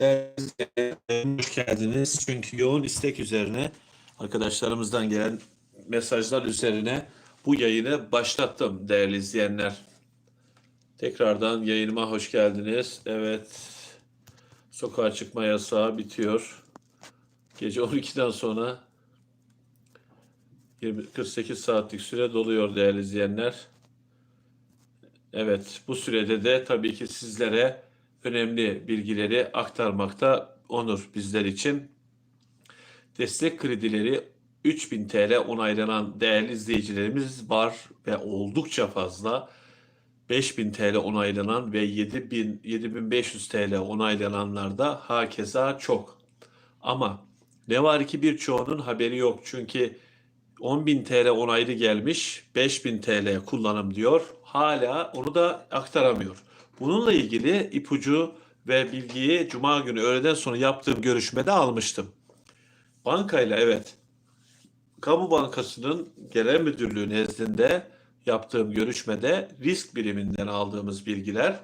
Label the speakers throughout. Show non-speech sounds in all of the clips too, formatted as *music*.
Speaker 1: Hoş geldiniz. Çünkü yoğun istek üzerine arkadaşlarımızdan gelen mesajlar üzerine bu yayını başlattım değerli izleyenler. Tekrardan yayınıma hoş geldiniz. Evet, sokağa çıkma yasağı bitiyor. Gece *laughs* 12'den sonra 20, 48 saatlik süre doluyor değerli izleyenler. Evet, bu sürede de tabii ki sizlere önemli bilgileri aktarmakta onur bizler için. Destek kredileri 3000 TL onaylanan değerli izleyicilerimiz var ve oldukça fazla. 5000 TL onaylanan ve 7000 7500 TL onaylananlar da hakeza çok. Ama ne var ki birçoğunun haberi yok. Çünkü 10.000 TL onaylı gelmiş, 5000 TL kullanım diyor. Hala onu da aktaramıyor. Bununla ilgili ipucu ve bilgiyi Cuma günü öğleden sonra yaptığım görüşmede almıştım. Bankayla evet, Kamu Bankası'nın genel müdürlüğü nezdinde yaptığım görüşmede risk biriminden aldığımız bilgiler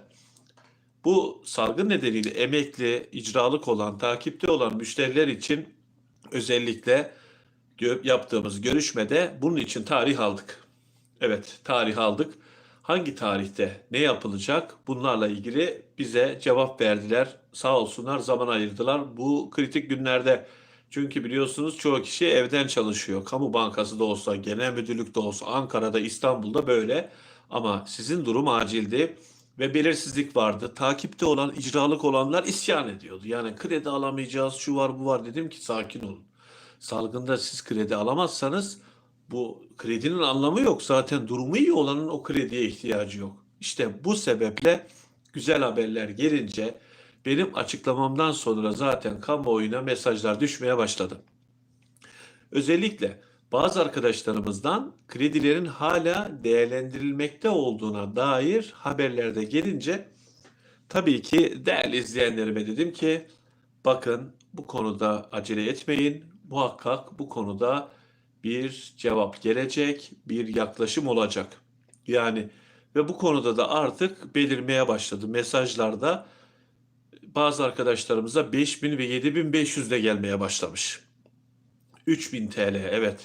Speaker 1: bu salgın nedeniyle emekli, icralık olan, takipte olan müşteriler için özellikle yaptığımız görüşmede bunun için tarih aldık. Evet, tarih aldık. Hangi tarihte ne yapılacak? Bunlarla ilgili bize cevap verdiler. Sağ olsunlar zaman ayırdılar. Bu kritik günlerde çünkü biliyorsunuz çoğu kişi evden çalışıyor. Kamu bankası da olsa, genel müdürlük de olsa, Ankara'da, İstanbul'da böyle. Ama sizin durum acildi ve belirsizlik vardı. Takipte olan, icralık olanlar isyan ediyordu. Yani kredi alamayacağız, şu var bu var. Dedim ki sakin olun. Salgında siz kredi alamazsanız bu kredinin anlamı yok. Zaten durumu iyi olanın o krediye ihtiyacı yok. İşte bu sebeple güzel haberler gelince benim açıklamamdan sonra zaten kamuoyuna mesajlar düşmeye başladı. Özellikle bazı arkadaşlarımızdan kredilerin hala değerlendirilmekte olduğuna dair haberlerde gelince tabii ki değerli izleyenlerime dedim ki bakın bu konuda acele etmeyin. Muhakkak bu konuda bir cevap gelecek, bir yaklaşım olacak. Yani ve bu konuda da artık belirmeye başladı. Mesajlarda bazı arkadaşlarımıza 5000 ve 7500 de gelmeye başlamış. 3000 TL evet.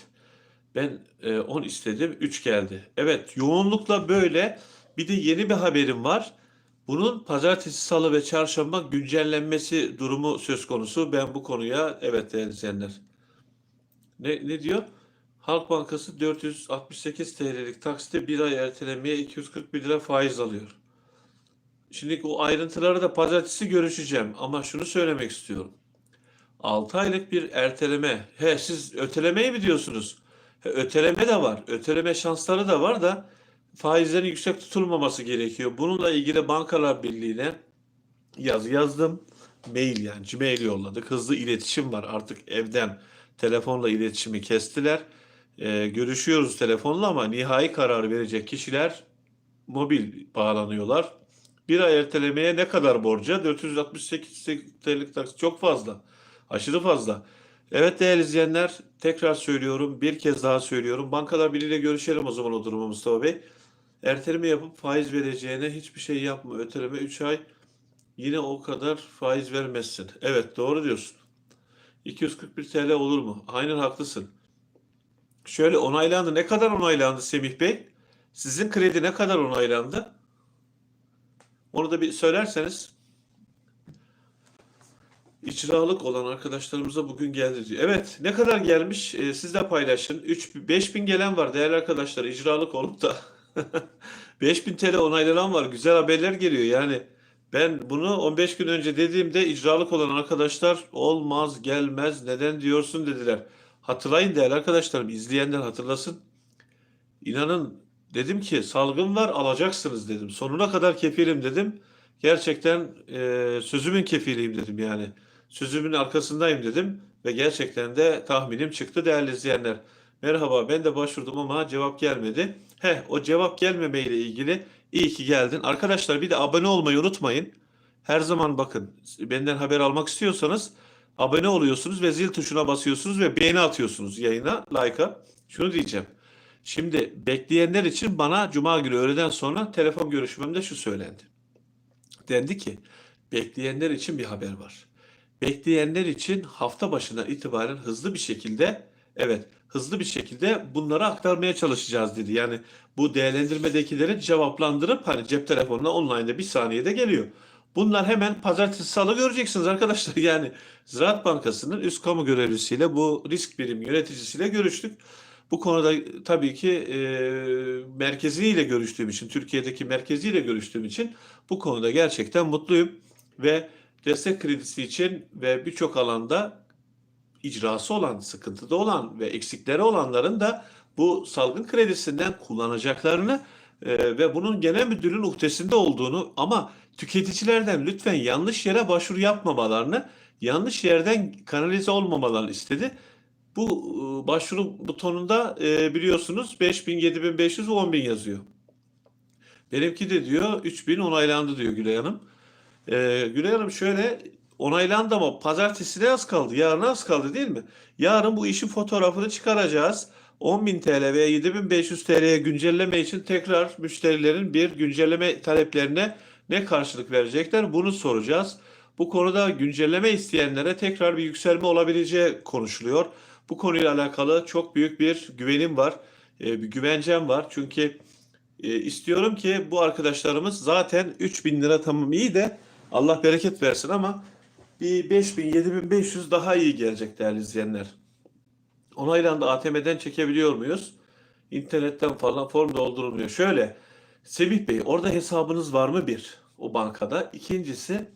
Speaker 1: Ben e, 10 istedim 3 geldi. Evet yoğunlukla böyle bir de yeni bir haberim var. Bunun pazartesi, salı ve çarşamba güncellenmesi durumu söz konusu. Ben bu konuya evet değerli izleyenler. Ne, ne diyor? Halk Bankası 468 TL'lik taksite bir ay ertelemeye 241 lira faiz alıyor. Şimdi o ayrıntıları da pazartesi görüşeceğim ama şunu söylemek istiyorum. 6 aylık bir erteleme. He siz ötelemeyi mi diyorsunuz? He, öteleme de var. Öteleme şansları da var da faizlerin yüksek tutulmaması gerekiyor. Bununla ilgili Bankalar Birliği'ne yazı yazdım. Mail yani Gmail yolladık. Hızlı iletişim var. Artık evden telefonla iletişimi kestiler. Ee, görüşüyoruz telefonla ama nihai karar verecek kişiler mobil bağlanıyorlar. Bir ay ertelemeye ne kadar borca? 468 TL'lik taksit çok fazla. Aşırı fazla. Evet değerli izleyenler tekrar söylüyorum bir kez daha söylüyorum. Bankalar Birliği'yle görüşelim o zaman o durumu Mustafa Bey. Erteleme yapıp faiz vereceğine hiçbir şey yapma. Öteleme 3 ay yine o kadar faiz vermezsin. Evet doğru diyorsun. 241 TL olur mu? Aynen haklısın. Şöyle onaylandı. Ne kadar onaylandı Semih Bey? Sizin kredi ne kadar onaylandı? Onu da bir söylerseniz. İcralık olan arkadaşlarımıza bugün geldi diyor. Evet ne kadar gelmiş Ee, siz de paylaşın. 3 5000 gelen var değerli arkadaşlar icralık olup da *laughs* 5000 TL onaylanan var. Güzel haberler geliyor yani. Ben bunu 15 gün önce dediğimde icralık olan arkadaşlar olmaz gelmez neden diyorsun dediler. Hatırlayın değerli arkadaşlarım izleyenler hatırlasın. İnanın dedim ki salgın var alacaksınız dedim. Sonuna kadar kefilim dedim. Gerçekten e, sözümün kefiliyim dedim yani. Sözümün arkasındayım dedim ve gerçekten de tahminim çıktı değerli izleyenler. Merhaba ben de başvurdum ama cevap gelmedi. Heh o cevap gelmemeyle ilgili iyi ki geldin. Arkadaşlar bir de abone olmayı unutmayın. Her zaman bakın benden haber almak istiyorsanız abone oluyorsunuz ve zil tuşuna basıyorsunuz ve beğeni atıyorsunuz yayına, like'a. Şunu diyeceğim. Şimdi bekleyenler için bana Cuma günü öğleden sonra telefon görüşmemde şu söylendi. Dendi ki bekleyenler için bir haber var. bekleyenler için hafta başından itibaren hızlı bir şekilde evet hızlı bir şekilde bunları aktarmaya çalışacağız dedi. Yani bu değerlendirmedekileri cevaplandırıp hani cep telefonuna online'da bir saniyede geliyor. Bunlar hemen pazartesi salı göreceksiniz arkadaşlar. *laughs* Yani Ziraat Bankası'nın üst kamu görevlisiyle bu risk birim yöneticisiyle görüştük. Bu konuda tabii ki e, merkeziyle görüştüğüm için, Türkiye'deki merkeziyle görüştüğüm için bu konuda gerçekten mutluyum. Ve destek kredisi için ve birçok alanda icrası olan, sıkıntıda olan ve eksikleri olanların da bu salgın kredisinden kullanacaklarını e, ve bunun genel müdürün uhdesinde olduğunu ama tüketicilerden lütfen yanlış yere başvuru yapmamalarını, yanlış yerden kanalize olmamalarını istedi. Bu e, başvuru butonunda e, biliyorsunuz 5000, 7500 ve 10000 yazıyor. Benimki de diyor 3000 onaylandı diyor Gülay Hanım. E, Gülay Hanım şöyle onaylandı ama pazartesine az kaldı. Yarına az kaldı değil mi? Yarın bu işin fotoğrafını çıkaracağız. 10.000 TL veya 7.500 TL'ye güncelleme için tekrar müşterilerin bir güncelleme taleplerine ne karşılık verecekler bunu soracağız. Bu konuda güncelleme isteyenlere tekrar bir yükselme olabileceği konuşuluyor. Bu konuyla alakalı çok büyük bir güvenim var, e, bir güvencem var. Çünkü e, istiyorum ki bu arkadaşlarımız zaten 3000 lira tamam iyi de Allah bereket versin ama bir 5000, 7500 daha iyi gelecek değerli izleyenler. Onaylandı ATM'den çekebiliyor muyuz? İnternetten falan form doldurulmuyor. Şöyle Semih Bey orada hesabınız var mı bir o bankada? İkincisi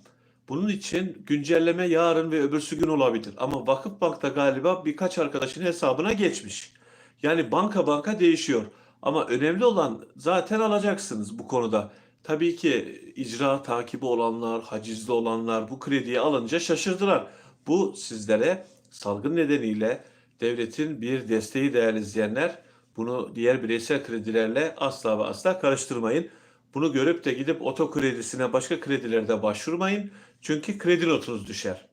Speaker 1: bunun için güncelleme yarın ve öbürsü gün olabilir. Ama Vakıfbank'ta galiba birkaç arkadaşın hesabına geçmiş. Yani banka banka değişiyor. Ama önemli olan zaten alacaksınız bu konuda. Tabii ki icra takibi olanlar, hacizli olanlar bu krediyi alınca şaşırdılar. Bu sizlere salgın nedeniyle devletin bir desteği değerli izleyenler. Bunu diğer bireysel kredilerle asla ve asla karıştırmayın. Bunu görüp de gidip oto kredisine başka kredilerde başvurmayın. Çünkü kredi notunuz düşer.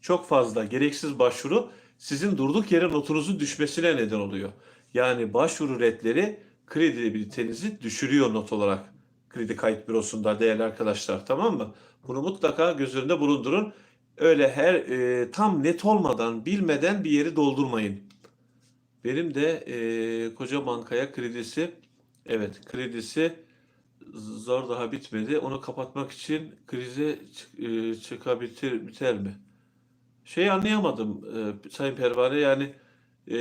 Speaker 1: Çok fazla gereksiz başvuru sizin durduk yere notunuzun düşmesine neden oluyor. Yani başvuru redleri kredibilitenizi düşürüyor not olarak kredi kayıt bürosunda değerli arkadaşlar tamam mı? Bunu mutlaka göz önünde bulundurun. Öyle her e, tam net olmadan bilmeden bir yeri doldurmayın. Benim de e, koca bankaya kredisi evet kredisi zor daha bitmedi. Onu kapatmak için krize e, çıkabilir biter mi? Şey anlayamadım e, Sayın Pervane yani e,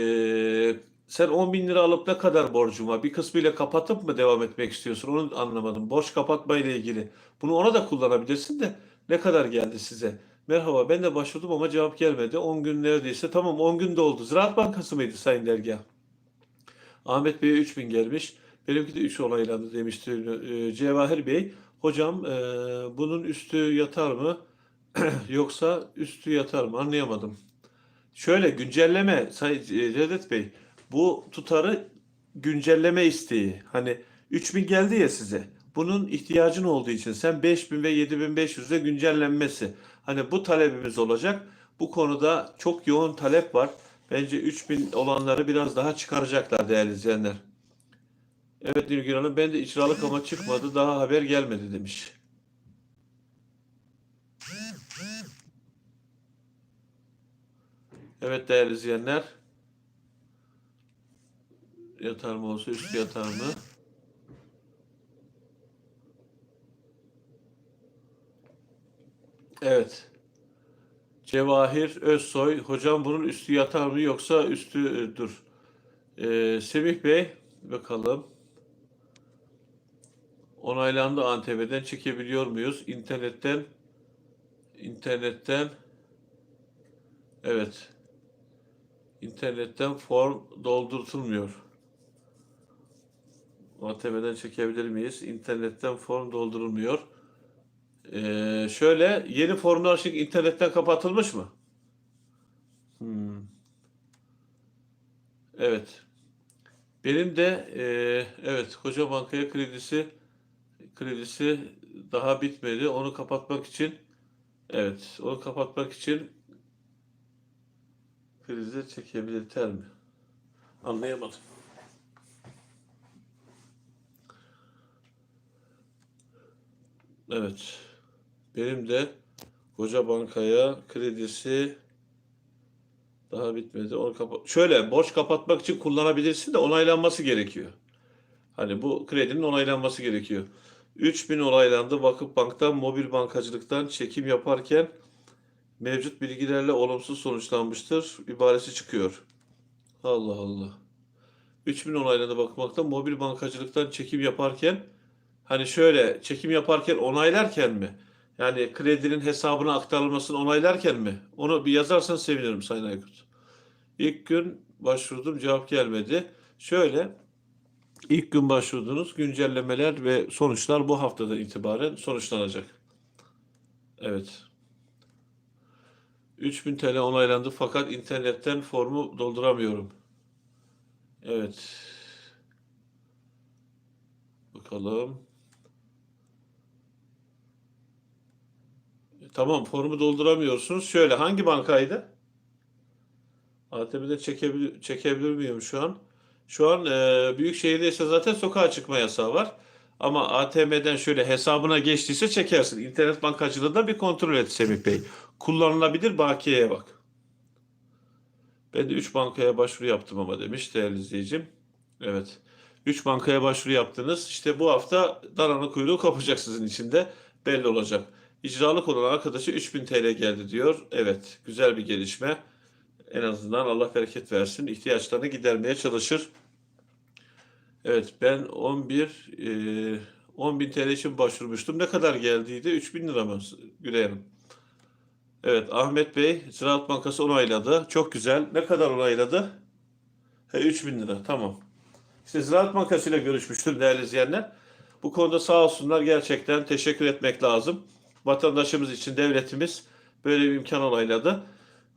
Speaker 1: sen 10 bin lira alıp ne kadar borcun var? Bir kısmıyla kapatıp mı devam etmek istiyorsun? Onu anlamadım. Borç kapatma ile ilgili. Bunu ona da kullanabilirsin de ne kadar geldi size? Merhaba ben de başvurdum ama cevap gelmedi. 10 gün neredeyse. Tamam 10 gün doldu. Ziraat Bankası mıydı Sayın Dergah? Ahmet Bey'e 3000 gelmiş. Benimki de 3 olaylandı demişti e, Cevahir Bey. Hocam e, bunun üstü yatar mı? *clears throat* Yoksa üstü yatar mı? Anlayamadım. Şöyle güncelleme Sayın Cevdet Bey. Bu tutarı güncelleme isteği. Hani 3000 geldi ya size. Bunun ihtiyacın olduğu için sen 5000 ve 7500'e güncellenmesi. Hani bu talebimiz olacak. Bu konuda çok yoğun talep var. Bence 3000 olanları biraz daha çıkaracaklar değerli izleyenler. Evet Nilgün Hanım ben de icralık ama çıkmadı daha haber gelmedi demiş. Evet değerli izleyenler. Yatar mı olsa üstü yatar mı? Evet. Cevahir Özsoy. Hocam bunun üstü yatar mı yoksa üstü e, dur. Ee, Semih Bey bakalım. Onaylandı ANTV'den çekebiliyor muyuz? İnternetten internetten evet internetten form doldurtulmuyor. ATM'den çekebilir miyiz? İnternetten form doldurulmuyor. Ee, şöyle yeni formlar şimdi internetten kapatılmış mı? Hmm. Evet. Benim de e, evet koca bankaya kredisi kredisi daha bitmedi. Onu kapatmak için evet onu kapatmak için krizi çekebilir mi? Anlayamadım. Evet. Benim de Koca bankaya kredisi daha bitmedi. Onu kapa- Şöyle borç kapatmak için kullanabilirsin de onaylanması gerekiyor. Hani bu kredinin onaylanması gerekiyor. 3000 onaylandı. Vakıfbank'tan mobil bankacılıktan çekim yaparken mevcut bilgilerle olumsuz sonuçlanmıştır. ibaresi çıkıyor. Allah Allah. 3000 onaylandı Vakıfbank'tan mobil bankacılıktan çekim yaparken hani şöyle çekim yaparken onaylarken mi? Yani kredinin hesabına aktarılmasını onaylarken mi? Onu bir yazarsan sevinirim Sayın Aykut. İlk gün başvurdum cevap gelmedi. Şöyle ilk gün başvurdunuz güncellemeler ve sonuçlar bu haftadan itibaren sonuçlanacak. Evet. 3000 TL onaylandı fakat internetten formu dolduramıyorum. Evet. Bakalım. E, Tamam formu dolduramıyorsunuz. Şöyle hangi bankaydı? ATM'de çekebilir, çekebilir miyim şu an? Şu an e, büyük şehirdeyse zaten sokağa çıkma yasağı var. Ama ATM'den şöyle hesabına geçtiyse çekersin. İnternet bankacılığında bir kontrol et Semih Bey. Kullanılabilir bakiyeye bak. Ben de 3 bankaya başvuru yaptım ama demiş değerli izleyicim. Evet. 3 bankaya başvuru yaptınız. İşte bu hafta daranın kuyruğu kopacak sizin için de belli olacak. İcralık olan arkadaşı 3000 TL geldi diyor. Evet, güzel bir gelişme. En azından Allah bereket versin. İhtiyaçlarını gidermeye çalışır. Evet, ben 11 e, 10.000 TL için başvurmuştum. Ne kadar geldiydi? 3000 lira mı Gülay Hanım? Evet, Ahmet Bey Ziraat Bankası onayladı. Çok güzel. Ne kadar onayladı? He, 3000 lira. Tamam. İşte Ziraat Bankası ile görüşmüştüm değerli izleyenler. Bu konuda sağ olsunlar gerçekten teşekkür etmek lazım. Vatandaşımız için devletimiz böyle bir imkan onayladı.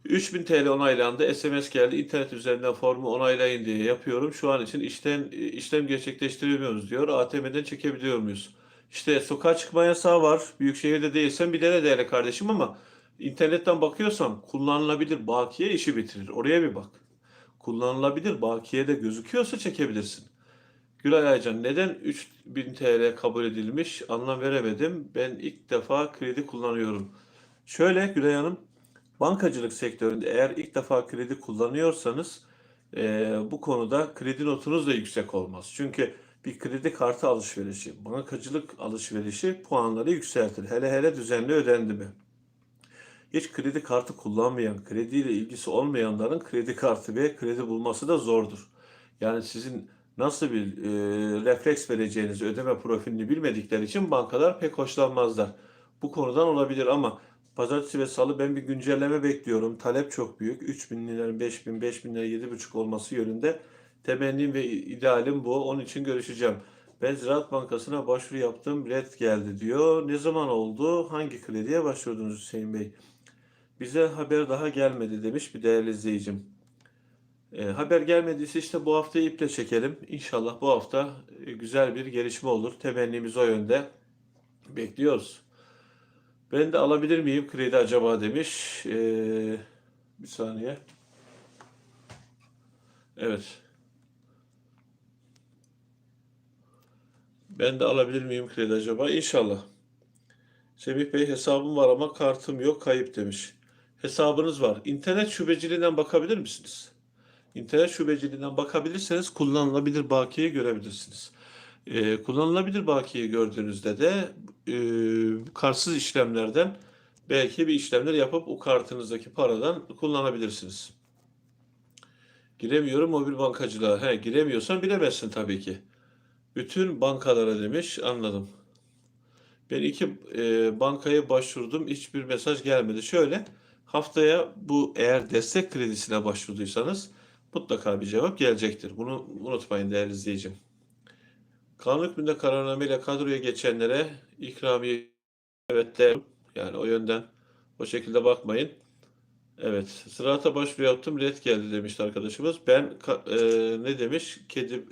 Speaker 1: 3000 TL onaylandı. SMS geldi. İnternet üzerinden formu onaylayın diye yapıyorum. Şu an için işten işlem gerçekleştiremiyoruz diyor. ATM'den çekebiliyor muyuz? İşte sokağa çıkma yasağı var. Büyükşehirde değilsen bir dene değerli kardeşim ama internetten bakıyorsan kullanılabilir bakiye işi bitirir. Oraya bir bak. Kullanılabilir bakiye de gözüküyorsa çekebilirsin. Gülay Aycan neden 3000 TL kabul edilmiş anlam veremedim. Ben ilk defa kredi kullanıyorum. Şöyle Gülay Hanım bankacılık sektöründe eğer ilk defa kredi kullanıyorsanız eee, bu konuda kredi notunuz da yüksek olmaz. Çünkü bir kredi kartı alışverişi, bankacılık alışverişi puanları yükseltir. Hele hele düzenli ödendi mi? Hiç kredi kartı kullanmayan, krediyle ilgisi olmayanların kredi kartı ve kredi bulması da zordur. Yani sizin nasıl bir e, refleks vereceğinizi, ödeme profilini bilmedikleri için bankalar pek hoşlanmazlar. Bu konudan olabilir ama pazartesi ve salı ben bir güncelleme bekliyorum. Talep çok büyük. 3000 lira, 5000, 5000 lira, 7,5 olması yönünde temennim ve idealim bu. Onun için görüşeceğim. Ben Ziraat Bankası'na başvuru yaptım. Red geldi diyor. Ne zaman oldu? Hangi krediye başvurdunuz Hüseyin Bey? Bize haber daha gelmedi demiş bir değerli izleyicim. E, haber gelmediyse işte bu haftayı iple çekelim. İnşallah bu hafta e, güzel bir gelişme olur. Temennimiz o yönde. Bekliyoruz. Ben de alabilir miyim kredi acaba demiş. E, bir saniye. Evet. Ben de alabilir miyim kredi acaba? İnşallah. Semih Bey hesabım var ama kartım yok kayıp demiş. Hesabınız var. İnternet şubeciliğinden bakabilir misiniz? İnternet şubeciliğinden bakabilirseniz kullanılabilir bakiye görebilirsiniz. Ee, kullanılabilir bakiye gördüğünüzde de e, kartsız işlemlerden belki bir işlemler yapıp o kartınızdaki paradan kullanabilirsiniz. Giremiyorum mobil bankacılığa. He, giremiyorsan bilemezsin tabii ki. Bütün bankalara demiş. Anladım. Ben iki e, bankaya başvurdum. Hiçbir mesaj gelmedi. Şöyle haftaya bu eğer destek kredisine başvurduysanız mutlaka bir cevap gelecektir. Bunu unutmayın değerli izleyicim. Kanun hükmünde kararnameyle kadroya geçenlere ikramiye evet de yani o yönden o şekilde bakmayın. Evet, ziraata başvuru yaptım, red geldi demişti arkadaşımız. Ben e, ne demiş? Kedi,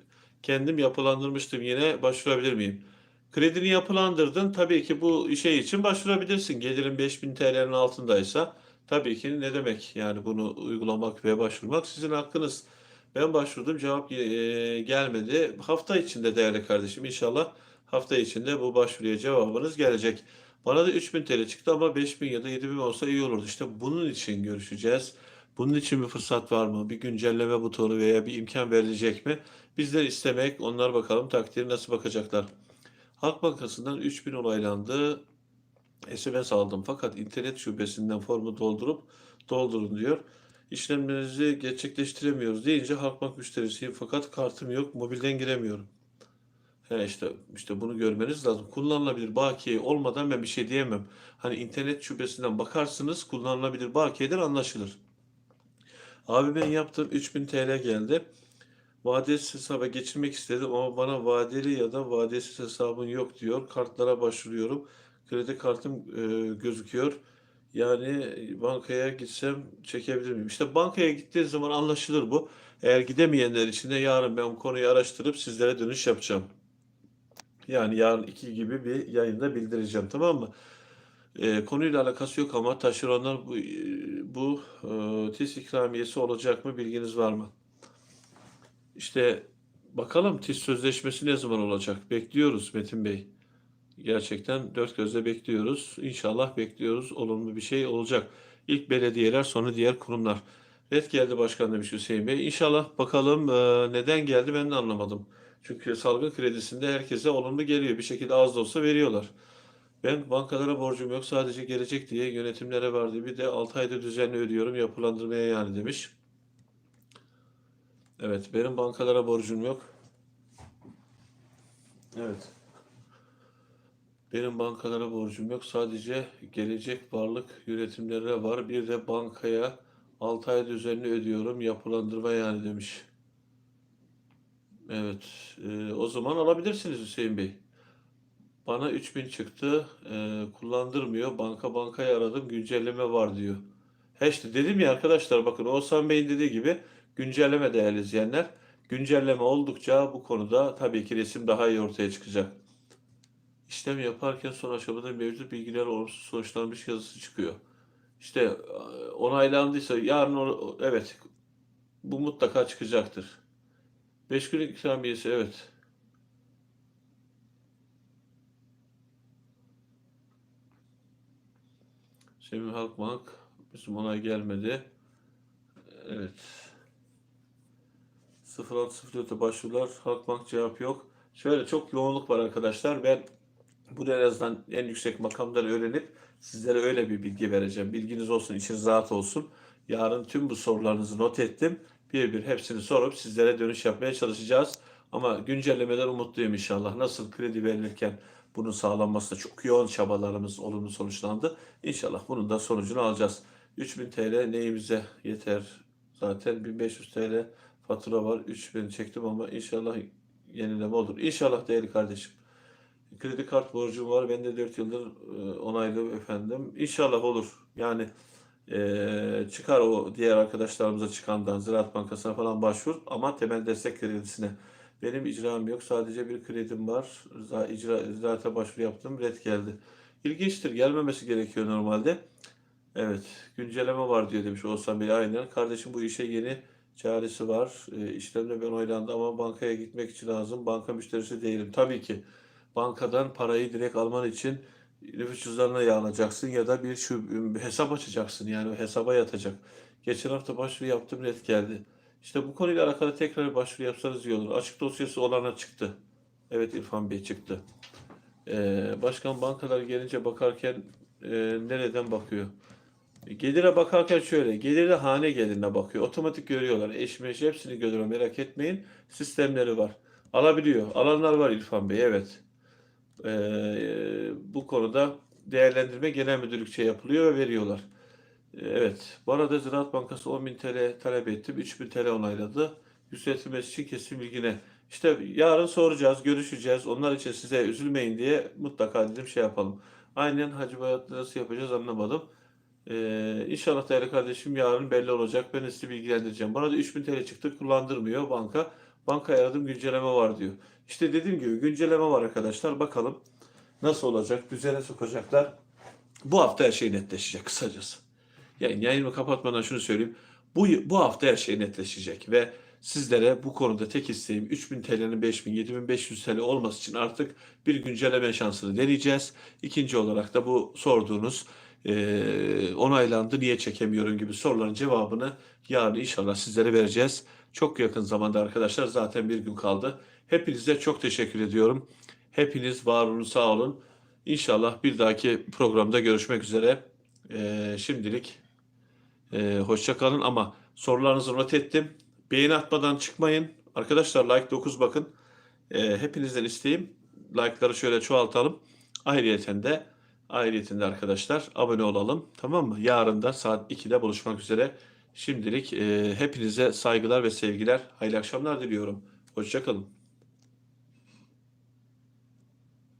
Speaker 1: kendim yapılandırmıştım yine başvurabilir miyim? Kredini yapılandırdın. Tabii ki bu şey için başvurabilirsin. Gelirin 5000 TL'nin altındaysa tabii ki ne demek? Yani bunu uygulamak ve başvurmak sizin hakkınız. Ben başvurdum cevap e, gelmedi. Hafta içinde değerli kardeşim inşallah hafta içinde bu başvuruya cevabınız gelecek. Bana da 3000 TL çıktı ama 5000 ya da 7000 olsa iyi olurdu. İşte bunun için görüşeceğiz. Bunun için bir fırsat var mı? Bir güncelleme butonu veya bir imkan verilecek mi? Bizler istemek, onlar bakalım takdiri nasıl bakacaklar. Halk Bankası'ndan 3000 olaylandı. SMS aldım fakat internet şubesinden formu doldurup doldurun diyor. İşlemlerinizi gerçekleştiremiyoruz deyince Halkbank müşterisiyim fakat kartım yok, mobilden giremiyorum. He işte işte bunu görmeniz lazım. Kullanılabilir bakiye olmadan ben bir şey diyemem. Hani internet şubesinden bakarsınız kullanılabilir bakiyedir anlaşılır. Abi ben yaptım 3000 TL geldi. Vadesiz hesaba geçirmek istedim ama bana vadeli ya da vadesiz hesabın yok diyor. Kartlara başvuruyorum. Kredi kartım e, gözüküyor. Yani bankaya gitsem çekebilir miyim? İşte bankaya gittiği zaman anlaşılır bu. Eğer gidemeyenler için de yarın ben bu konuyu araştırıp sizlere dönüş yapacağım. Yani yarın iki gibi bir yayında bildireceğim tamam mı? E, konuyla alakası yok ama taşeronlar bu, bu e, TİS ikramiyesi olacak mı bilginiz var mı? İşte bakalım TİS sözleşmesi ne zaman olacak? Bekliyoruz Metin Bey. Gerçekten dört gözle bekliyoruz. İnşallah bekliyoruz. Olumlu bir şey olacak. İlk belediyeler sonra diğer kurumlar. Red geldi başkan demiş Hüseyin Bey. İnşallah bakalım e, neden geldi ben de anlamadım. Çünkü salgın kredisinde herkese olumlu geliyor. Bir şekilde az da olsa veriyorlar. Ben bankalara borcum yok sadece gelecek diye yönetimlere verdi. Bir de 6 ayda düzenli ödüyorum yapılandırmaya yani demiş. Evet benim bankalara borcum yok. Evet. Benim bankalara borcum yok. Sadece gelecek varlık yönetimlerine var. Bir de bankaya 6 ay düzenli ödüyorum. Yapılandırma yani demiş. Evet. e, o zaman alabilirsiniz Hüseyin Bey. Bana 3000 çıktı. e, kullandırmıyor. Banka bankayı aradım. Güncelleme var diyor. He işte dedim ya arkadaşlar bakın Oğuzhan Bey'in dediği gibi güncelleme değerli izleyenler. Güncelleme oldukça bu konuda tabii ki resim daha iyi ortaya çıkacak. İşlem yaparken son aşamada mevcut bilgiler olumsuz sonuçlanmış yazısı çıkıyor. İşte e, onaylandıysa yarın o- evet bu mutlaka çıkacaktır. 5 gün ikramiyesi evet. Semih Halkbank bizim onay gelmedi. Evet. 0604'te başvurular Halkbank cevap yok. Şöyle çok yoğunluk var arkadaşlar. Ben bunu en azından en yüksek makamdan öğrenip sizlere öyle bir bilgi vereceğim. Bilginiz olsun, içiniz rahat olsun. Yarın tüm bu sorularınızı not ettim. Bir bir hepsini sorup sizlere dönüş yapmaya çalışacağız. Ama güncellemeden umutluyum inşallah. Nasıl kredi verilirken bunun sağlanmasında çok yoğun çabalarımız olumlu sonuçlandı. İnşallah bunun da sonucunu alacağız. 3000 TL neyimize yeter? Zaten 1500 TL fatura var. 3000 çektim ama inşallah yenileme olur. İnşallah değerli kardeşim. Kredi kart borcum var. Ben de 4 yıldır e, onaylı efendim. İnşallah olur. Yani e, çıkar o diğer arkadaşlarımıza çıkandan Ziraat Bankası'na falan başvur ama temel destek kredisine. Benim icram yok. Sadece bir kredim var. İcra, ziraate başvuru yaptım. Red geldi. İlginçtir. Gelmemesi gerekiyor normalde. Evet. Güncelleme var diyor demiş Oğuzhan Bey. Aynen. Kardeşim bu işe yeni çaresi var. E, işlemle ben oylandı ama bankaya gitmek için lazım. Banka müşterisi değilim. Tabii ki bankadan parayı direkt alman için nüfus cüzdanına yağlayacaksın ya da bir şu hesap açacaksın yani hesaba yatacak. Geçen hafta başvuru yaptım red geldi. İşte bu konuyla alakalı tekrar başvuru yapsanız iyi olur. Açık dosyası olana çıktı. Evet İrfan Bey çıktı. Ee, başkan bankalar gelince bakarken e, nereden bakıyor? Gelire bakarken şöyle, geliri hane gelirine bakıyor. Otomatik görüyorlar. Eş meş hepsini görüyor merak etmeyin. Sistemleri var. Alabiliyor. Alanlar var İrfan Bey evet. Ee, bu konuda değerlendirme genel müdürlükçe yapılıyor ve veriyorlar. Evet. Bu arada Ziraat Bankası 10.000 TL talep ettim. 3.000 TL onayladı. Yükseltilmesi için kesin bilgine. İşte yarın soracağız, görüşeceğiz. Onlar için size üzülmeyin diye mutlaka dedim şey yapalım. Aynen Hacı Bayat'la nasıl yapacağız anlamadım. Ee, inşallah değerli kardeşim yarın belli olacak. Ben sizi bilgilendireceğim. Bana da 3000 TL çıktı kullandırmıyor banka. Bankaya aradım güncelleme var diyor. İşte dediğim gibi güncelleme var arkadaşlar. Bakalım nasıl olacak? Düzene sokacaklar. Bu hafta her şey netleşecek kısacası. Yani yayını kapatmadan şunu söyleyeyim. Bu, bu hafta her şey netleşecek ve Sizlere bu konuda tek isteğim 3000 TL'nin 5000, 7500 TL olması için artık bir güncelleme şansını deneyeceğiz. İkinci olarak da bu sorduğunuz eee, onaylandı niye çekemiyorum gibi soruların cevabını yarın inşallah sizlere vereceğiz. Çok yakın zamanda arkadaşlar zaten bir gün kaldı. Hepinize çok teşekkür ediyorum. Hepiniz var olun sağ olun. İnşallah bir dahaki programda görüşmek üzere. Eee, şimdilik eee hoşça kalın ama sorularınızı not ettim. Beğeni atmadan çıkmayın. Arkadaşlar like 9 bakın. Eee, hepinizden isteğim like'ları şöyle çoğaltalım. Ayrıyeten de ayrıyeten de arkadaşlar abone olalım. Tamam mı? Yarın da saat 2'de buluşmak üzere. Şimdilik eee, hepinize saygılar ve sevgiler. Hayırlı akşamlar diliyorum. Hoşça kalın.